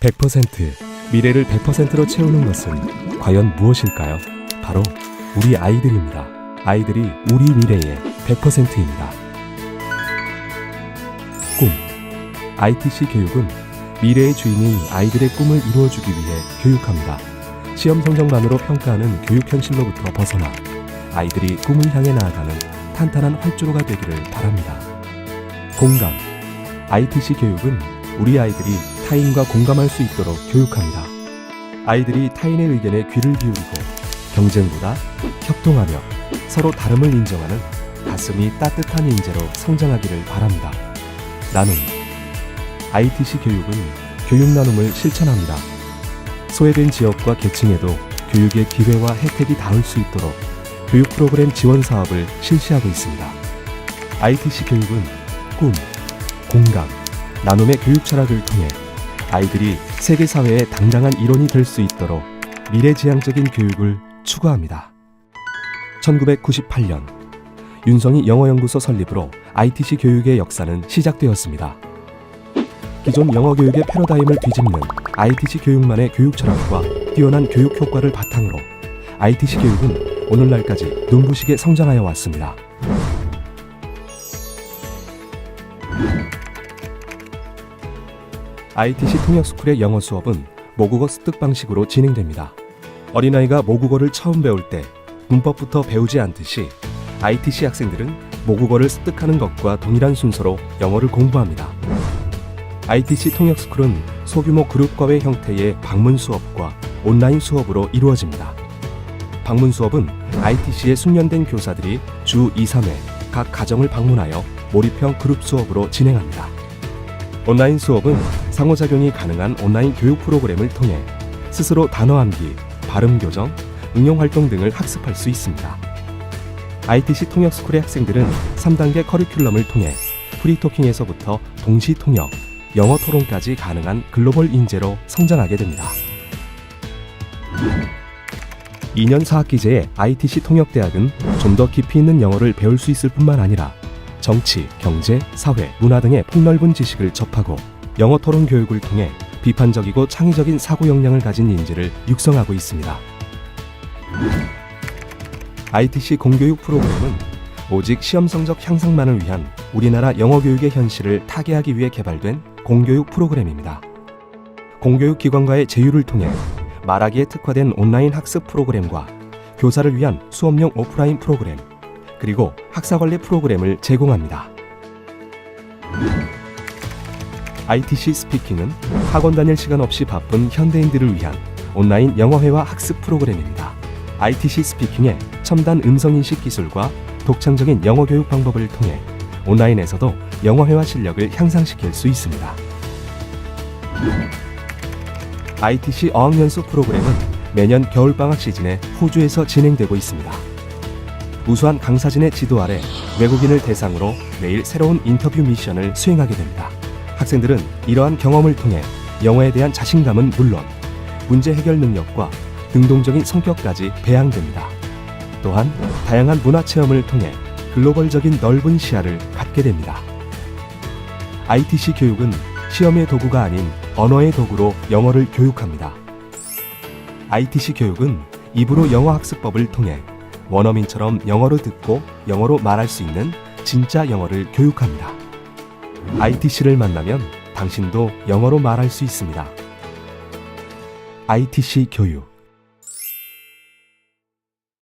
100% 미래를 100%로 채우는 것은 과연 무엇일까요? 바로 우리 아이들입니다. 아이들이 우리 미래의 100%입니다. 꿈 ITC 교육은 미래의 주인인 아이들의 꿈을 이루어주기 위해 교육합니다. 시험 성적만으로 평가하는 교육 현실로부터 벗어나 아이들이 꿈을 향해 나아가는 탄탄한 활주로가 되기를 바랍니다. 공감 ITC 교육은 우리 아이들이 타인과 공감할 수 있도록 교육합니다. 아이들이 타인의 의견에 귀를 기울이고 경쟁보다 협동하며 서로 다름을 인정하는 가슴이 따뜻한 인재로 성장하기를 바랍니다. 나눔 ITC 교육은 교육 나눔을 실천합니다. 소외된 지역과 계층에도 교육의 기회와 혜택이 닿을 수 있도록 교육 프로그램 지원 사업을 실시하고 있습니다. ITC 교육은 꿈, 공감, 나눔의 교육 철학을 통해 아이들이 세계 사회의 당당한 일원이 될 수 있도록 미래지향적인 교육을 추구합니다. 1998년 윤성희 영어연구소 설립으로 ITC 교육의 역사는 시작되었습니다. 기존 영어 교육의 패러다임을 뒤집는 ITC 교육만의 교육 철학과 뛰어난 교육 효과를 바탕으로 ITC 교육은 오늘날까지 눈부시게 성장하여 왔습니다. ITC 통역스쿨의 영어 수업은 모국어 습득 방식으로 진행됩니다. 어린아이가 모국어를 처음 배울 때 문법부터 배우지 않듯이 ITC 학생들은 모국어를 습득하는 것과 동일한 순서로 영어를 공부합니다. ITC 통역스쿨은 소규모 그룹 과외 형태의 방문 수업과 온라인 수업으로 이루어집니다. 방문 수업은 ITC에 숙련된 교사들이 주 2, 3회 각 가정을 방문하여 몰입형 그룹 수업으로 진행합니다. 온라인 수업은 상호작용이 가능한 온라인 교육 프로그램을 통해 스스로 단어 암기, 발음 교정, 응용 활동 등을 학습할 수 있습니다. ITC 통역스쿨의 학생들은 3단계 커리큘럼을 통해 프리토킹에서부터 동시 통역, 영어 토론까지 가능한 글로벌 인재로 성장하게 됩니다. 2년 4학기제의 ITC 통역대학은 좀 더 깊이 있는 영어를 배울 수 있을 뿐만 아니라 정치, 경제, 사회, 문화 등의 폭넓은 지식을 접하고 영어 토론 교육을 통해 비판적이고 창의적인 사고 역량을 가진 인재를 육성하고 있습니다. ITC 공교육 프로그램은 오직 시험 성적 향상만을 위한 우리나라 영어 교육의 현실을 타개하기 위해 개발된 공교육 프로그램입니다. 공교육 기관과의 제휴를 통해 말하기에 특화된 온라인 학습 프로그램과 교사를 위한 수업용 오프라인 프로그램, 그리고 학사 관리 프로그램을 제공합니다. ITC 스피킹은 학원 다닐 시간 없이 바쁜 현대인들을 위한 온라인 영어회화 학습 프로그램입니다. ITC 스피킹의 첨단 음성 인식 기술과 독창적인 영어 교육 방법을 통해 온라인에서도 영어회화 실력을 향상시킬 수 있습니다. ITC 어학연수 프로그램은 매년 겨울방학 시즌에 호주에서 진행되고 있습니다. 우수한 강사진의 지도 아래 외국인을 대상으로 매일 새로운 인터뷰 미션을 수행하게 됩니다. 학생들은 이러한 경험을 통해 영어에 대한 자신감은 물론 문제 해결 능력과 능동적인 성격까지 배양됩니다. 또한 다양한 문화 체험을 통해 글로벌적인 넓은 시야를 갖게 됩니다. ITC 교육은 시험의 도구가 아닌 언어의 도구로 영어를 교육합니다. ITC 교육은 입으로 영어 학습법을 통해 원어민처럼 영어로 듣고 영어로 말할 수 있는 진짜 영어를 교육합니다. ITC를 만나면 당신도 영어로 말할 수 있습니다. ITC 교육